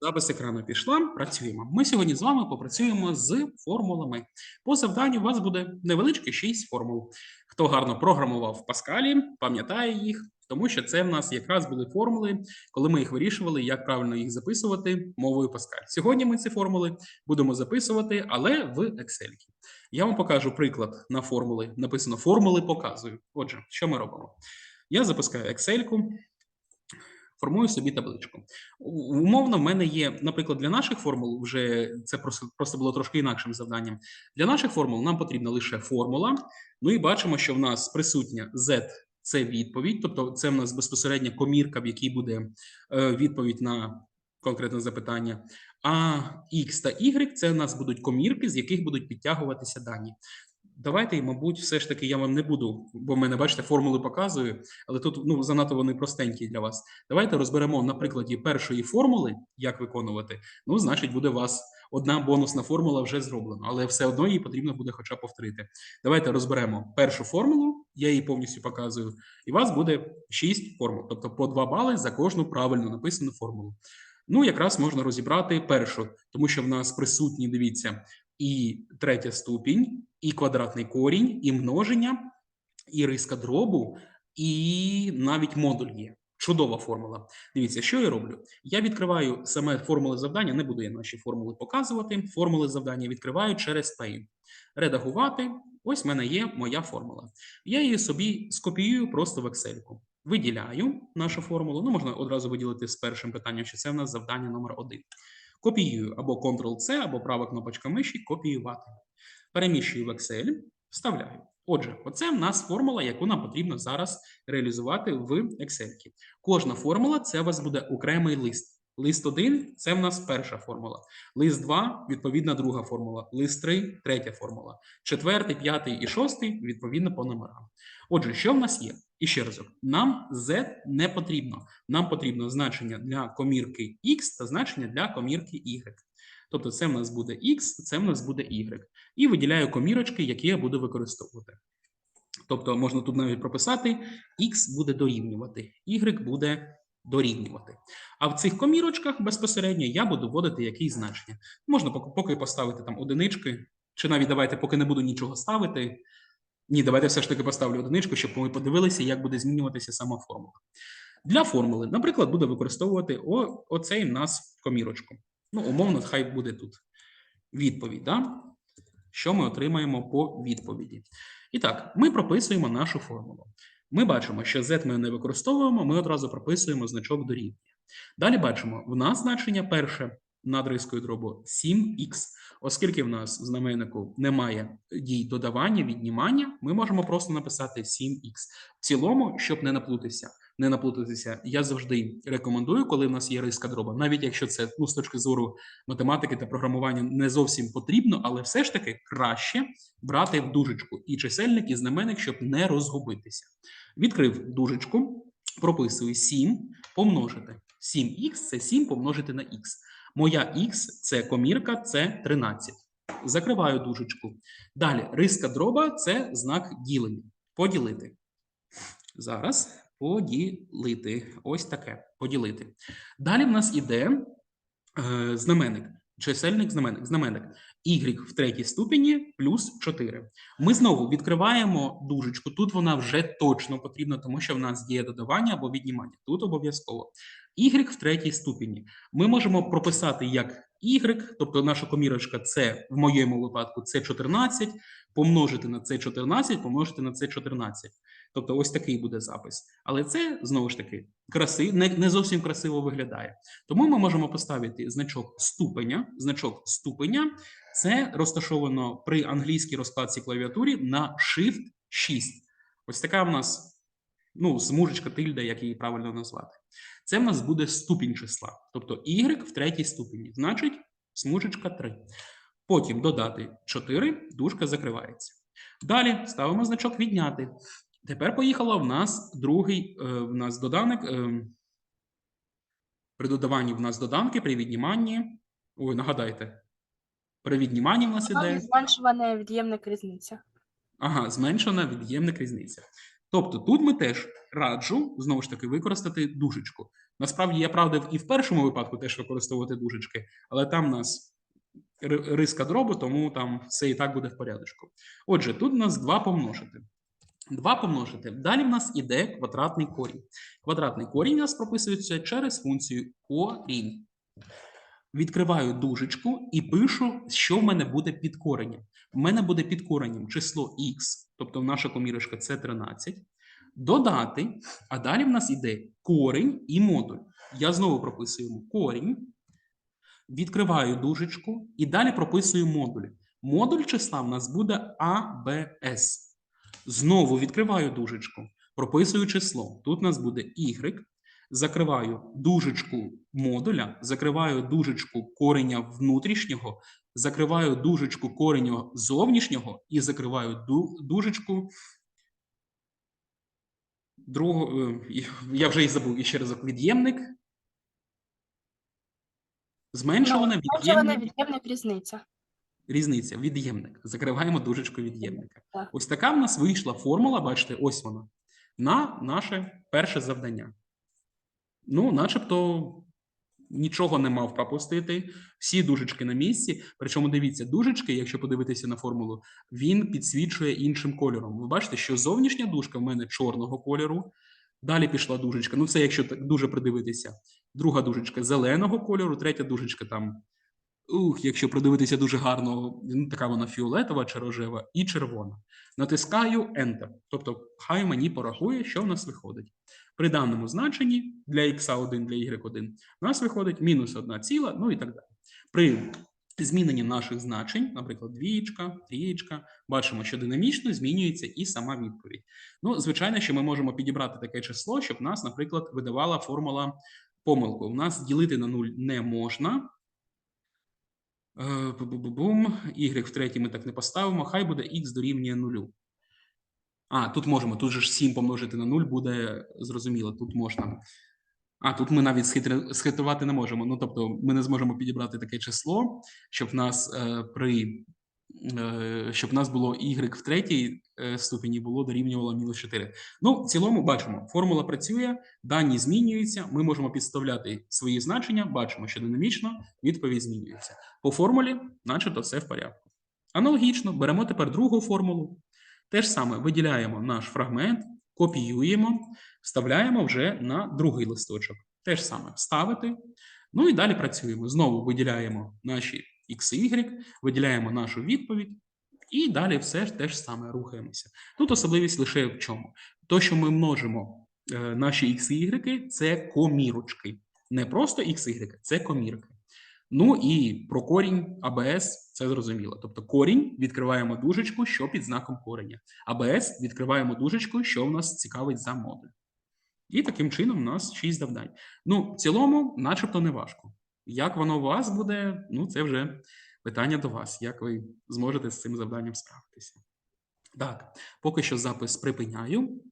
Запис екрану пішла. Працюємо. Ми сьогодні з вами попрацюємо з формулами. По завданню у вас буде невеличкі 6 формул. Хто гарно програмував в Паскалі, пам'ятає їх, тому що це в нас якраз були формули, коли ми їх вирішували, як правильно їх записувати мовою Паскаль. Сьогодні ми ці формули будемо записувати, але в Excel. Я вам покажу приклад на формули. Написано формули показую. Отже, що ми робимо? Я запускаю Excel. Формую собі табличку. Умовно, в мене є, наприклад, для наших формул, вже це просто, було трошки інакшим завданням. Для наших формул нам потрібна лише формула. Ну і бачимо, що в нас присутня Z – це відповідь, тобто це в нас безпосередньо комірка, в якій буде е, відповідь на конкретне запитання. А X та Y – це в нас будуть комірки, з яких будуть підтягуватися дані. Давайте, мабуть, все ж таки я вам не буду, бо в мене, бачите, формули показую, але тут ну, занадто вони простенькі для вас. Давайте розберемо на прикладі першої формули, як виконувати. Ну, значить, буде у вас одна бонусна формула вже зроблена, але все одно її потрібно буде хоча б повторити. Давайте розберемо першу формулу, я її повністю показую, і у вас буде 6 формул, тобто по 2 бали за кожну правильно написану формулу. Ну, якраз можна розібрати першу, тому що в нас присутні, дивіться, і третя ступінь, і квадратний корінь, і множення, і риска дробу, і навіть модуль є. Чудова формула. Дивіться, що я роблю? Я відкриваю саме формули завдання, не буду я наші формули показувати. Формули завдання відкриваю через пейн. Редагувати. Ось в мене є моя формула. Я її собі скопіюю просто в Excel. Виділяю нашу формулу. Ну, можна одразу виділити з першим питанням, що це в нас завдання номер один. Копіюю або Ctrl-C, або права кнопочка миші копіювати. Переміщую в Excel, вставляю. Отже, оце в нас формула, яку нам потрібно зараз реалізувати в Excel. Кожна формула це у вас буде окремий лист. Лист 1 це в нас перша формула. Лист 2 відповідна друга формула. Лист 3 третя формула. Четвертий, п'ятий і шостий відповідно по номерам. Отже, що в нас є? І ще разок, нам Z не потрібно. Нам потрібно значення для комірки X та значення для комірки Y. Тобто це в нас буде X, це в нас буде Y. І виділяю комірочки, які я буду використовувати. Тобто можна тут навіть прописати, X буде дорівнювати, Y буде дорівнювати. А в цих комірочках безпосередньо я буду вводити якісь значення. Можна поки- поставити там одинички, чи навіть давайте, поки не буду нічого ставити. Ні, давайте все ж таки поставлю одиничку, щоб ми подивилися, як буде змінюватися сама формула. Для формули, наприклад, буде використовувати о, оцей в нас комірочку. Ну, умовно, хай буде тут відповідь. Да? Що ми отримаємо по відповіді? І так, ми прописуємо нашу формулу. Ми бачимо, що z ми не використовуємо, ми одразу прописуємо значок дорівнює. Далі бачимо, в нас значення перше над рискою дробу 7х. Оскільки в нас в знаменнику немає дій додавання, віднімання, ми можемо просто написати 7х. В цілому, щоб не наплутатися, не наплутатися, я завжди рекомендую, коли в нас є риска дроба, навіть якщо це ну, з точки зору математики та програмування не зовсім потрібно, але все ж таки краще брати в дужечку і чисельник, і знаменник, щоб не розгубитися. Відкрив дужечку, прописую 7 помножити. 7х це 7 помножити на х. Моя х це комірка, це 13. Закриваю дужечку. Далі риска дроба це знак ділення. Поділити. Зараз поділити. Ось таке. Поділити. Далі в нас іде е, знаменник. Чисельник, знаменник, знаменник. Y в третій ступені плюс 4. Ми знову відкриваємо дужечку. Тут вона вже точно потрібна, тому що в нас діє додавання або віднімання. Тут обов'язково. Y в третій ступені. Ми можемо прописати як Y, тобто наша комірочка це в моєму випадку це 14, помножити на це 14, помножити на це 14. Тобто ось такий буде запис. Але це знову ж таки краси, не, не зовсім красиво виглядає. Тому ми можемо поставити значок ступеня. Значок ступеня це розташовано при англійській розкладці клавіатурі на Shift 6. Ось така в нас ну, смужечка тильда, як її правильно назвати. Це в нас буде ступінь числа, тобто y в третій ступені, значить смужечка 3. Потім додати 4, дужка закривається. Далі ставимо значок відняти. Тепер поїхало в нас другий е, в нас доданок. Е, при додаванні в нас доданки, при відніманні. Ой, нагадайте. При відніманні в нас іде. Зменшувана від'ємник різниця. Ага, зменшена від'ємник різниця. Тобто тут ми теж раджу знову ж таки використати дужечку. Насправді я правдив і в першому випадку теж використовувати дужечки, але там у нас риска дробу, тому там все і так буде в порядку. Отже, тут у нас 2 помножити. 2 помножити. Далі в нас іде квадратний корінь. Квадратний корінь у нас прописується через функцію корінь. Відкриваю дужечку і пишу, що в мене буде під коренем. В мене буде під коренем число х, тобто наша комірочка це 13. Додати, а далі в нас іде корінь і модуль. Я знову прописуємо корінь, відкриваю дужечку і далі прописую модуль. Модуль числа в нас буде ABS. Знову відкриваю дужечку, прописую число. Тут у нас буде y. Закриваю дужечку модуля, закриваю дужечку кореня внутрішнього, закриваю дужечку кореня зовнішнього і закриваю дужечку другого. е, Я вже і забув і ще разок від'ємник. Зменшувана від'ємник. від'ємник різниця. Різниця, від'ємник. Закриваємо дужечку від'ємника. Так. Ось така в нас вийшла формула, бачите, ось вона, на наше перше завдання. Ну, начебто, нічого не мав пропустити. Всі дужечки на місці. Причому дивіться, дужечки, якщо подивитися на формулу, він підсвічує іншим кольором. Ви бачите, що зовнішня дужка в мене чорного кольору. Далі пішла дужечка. Ну, це якщо так дуже придивитися. Друга дужечка зеленого кольору, третя дужечка там Ух, якщо придивитися дуже гарно, така вона фіолетова чи рожева і червона. Натискаю Enter. Тобто, хай мені порахує, що в нас виходить. При даному значенні для x1, для y1 у нас виходить мінус 1 ціла, ну і так далі. При зміненні наших значень, наприклад, двієчка, трієчка, бачимо, що динамічно змінюється і сама відповідь. Ну, звичайно, що ми можемо підібрати таке число, щоб нас, наприклад, видавала формула помилку. У нас ділити на 0 не можна. Е, бу-бу-бу-бум. Y в третій ми так не поставимо. Хай буде x дорівнює нулю. А, тут можемо. Тут же ж 7 помножити на 0 буде зрозуміло. Тут можна. А, тут ми навіть схитри... схитрувати не можемо. Ну, тобто, ми не зможемо підібрати таке число, щоб в нас е, при щоб в нас було y в третій е, ступені було дорівнювало мінус 4. Ну, в цілому бачимо, формула працює, дані змінюються. Ми можемо підставляти свої значення. Бачимо, що динамічно відповідь змінюється. По формулі, начебто, все в порядку. Аналогічно, беремо тепер другу формулу. Те ж саме виділяємо наш фрагмент, копіюємо, вставляємо вже на другий листочок. Те ж саме вставити. Ну і далі працюємо. Знову виділяємо наші x і y, виділяємо нашу відповідь, і далі все ж те ж саме рухаємося. Тут особливість лише в чому? То, що ми множимо е, наші x і y, це комірочки. Не просто x, y, це комірки. Ну і про корінь АБС це зрозуміло. Тобто корінь відкриваємо дужечку, що під знаком кореня. АБС відкриваємо дужечку, що в нас цікавить за модуль. І таким чином у нас 6 завдань. Ну, в цілому, начебто, не важко. Як воно у вас буде, ну це вже питання до вас, як ви зможете з цим завданням справитися. Так, поки що запис припиняю.